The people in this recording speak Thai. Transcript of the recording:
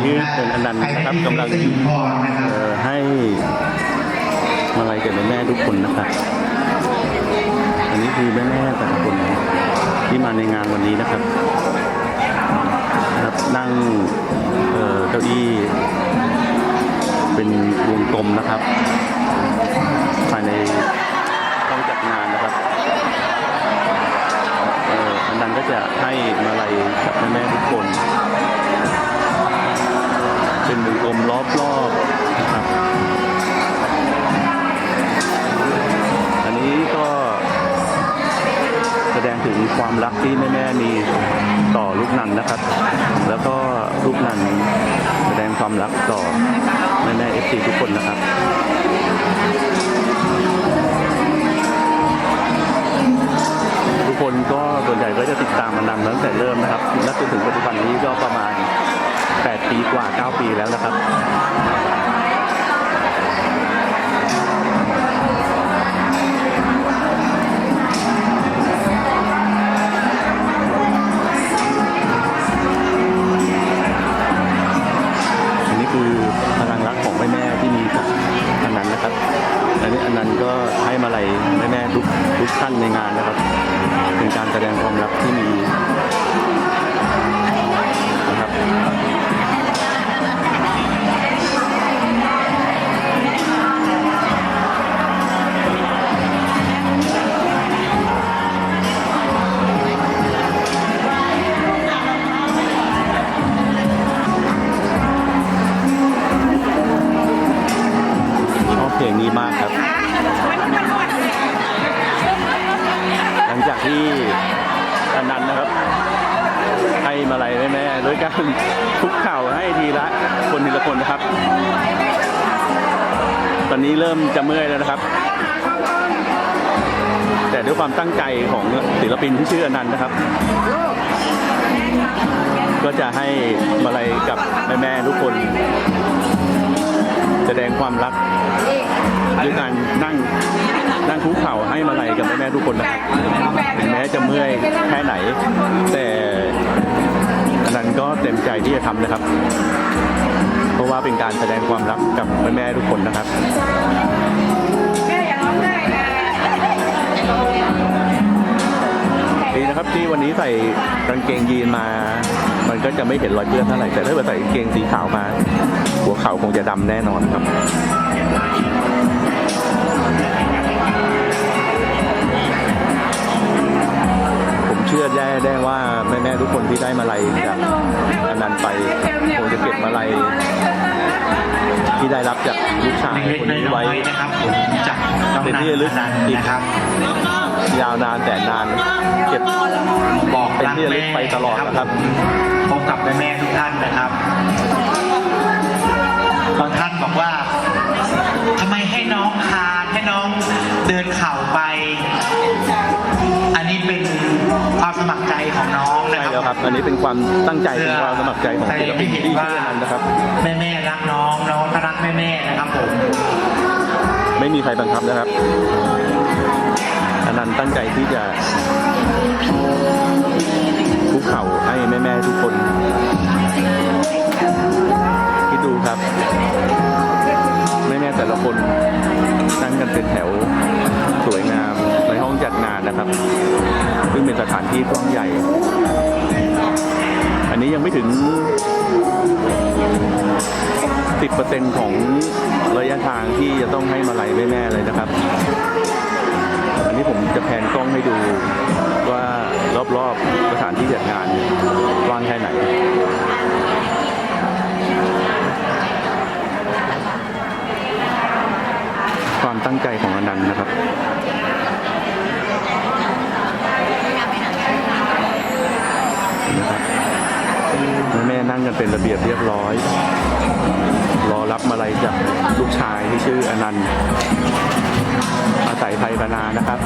อันนี้เป็นอนันต์นะครับกำลังสิริพรนะครับเอ่อให้มาลัยแก่แม่ๆทุกคนนะครับ อันนี้คือแม่ๆแต่ละคนที่มาในงานวันนี้นะครับนะครับนั่งเอ่อเก้าอี้เป็นวงกลมนะครับภายในห้องจัดงานนะครับเอ่ออันนั้นก็จะให้มาลัยกับแม่ๆทุกคน เป็นวงกลมรอบๆนะครับ อันนี้ก็แสดงถึงความรักที่แม่ๆมีต่อลูกนันนะครับ แล้วก็ลูกนันแสดงความรักต่อแม่ๆเอฟซีทุกคนนะครับทุกคนก็ส่วนใหญ่ก็จะติดตามมันนำตั้งแต่เริ่มนะครับและจนถึงปัจจุบันนี้ก็ประมาณ ปีกว่า 9 ปีแล้วนะครับอันนี้คือพลังรักของแม่แม่ที่มีกับอันนั้นนะครับอันนี้อันนั้นก็ให้มาลัยแม่แม่ทุกทุกท่านในงานนะครับ เป็นการแสดงความรักที่มี งนี้มากครับ หลังจากที่อันนั้นนะครับ ให้มาลัยแม่ๆด้วยการคุกเข่าให้ทีละคนทีละคนนะครับ ตอนนี้เริ่มจะเมื่อยแล้วนะครับ แต่ด้วยความตั้งใจของศิลปินที่ชื่ออนันต์นะครับก็จะให้มาลัยกับแม่ ๆ ทุกคน แสดงความรักด้วยการนั่งนั่งคุกเข่าให้มาลัยกับแม่ๆทุกคนนะครับถึงแม้จะเมื่อยแค่ไหน แต่นนั้นก็เต็มใจที่จะทำนะครับ เพราะว่าเป็นการแสดงความรักกับแม่ๆทุกคนนะครับดีนะครับที่วันนี้ใส่กางเกงยีนมา มันก็จะไม่เห็นรอยเปื้อนเท่าไหร่แต่ถ้าเกิดใส่กางเกงสีขาวมา หัวเข่าคงจะดำแน่นอนครับผมเชื่อได้ได้ว่าแม่ๆทุกคนที่ได้มาลัยจากอันนั้นไปคงจะเก็บมาลัยที่ได้รับจากลูกชายเล็กคนๆนี้น้อไว้ยๆนะครับผมจากน้องเป็นนันที่ระลึกนันนะครับ ยาวนานแต่นาน เก็บบอกเป็นรักที่ระลึแม่กไปตลอดนะครับพบกับแม่ๆทุกท่านนะครับบางท่านบอกว่าทำไมให้น้องคานให้น้องเดินเข่าไป อันนี้เป็นความสมัครใจของน้องนะใช่ครับแล้วครับ อันนี้เป็นความตั้งใจเป็นความสมัครใจของศิลปินที่ชื่ออนันต์นะครับแม่แม่ๆรักน้องน้องก็รักแม่แม่ๆนะครับผมไม่มีใครบังคับนะครับอ นันตั้งใจที่จะคุกเข่าให้แม่ๆทุกคนคิดดูครับ แม่ๆแต่ละคนนั่งกันเป็นแถวสวยงามในห้องจัดงานนะครับ ซึ่งเป็นสถานที่กว้างใหญ่ อันนี้ยังไม่ถึง 10%ของระยะทางที่จะต้องให้มาลัยแม่ๆเลยนะครับ ตั้งใจของอนันต์นะครับนะครับแม่นั่งกันเป็นระเบียบเรียบร้อย รอรับมาลัยจากลูกชายที่ชื่ออนันต์อาศัยไทยบานานะครับ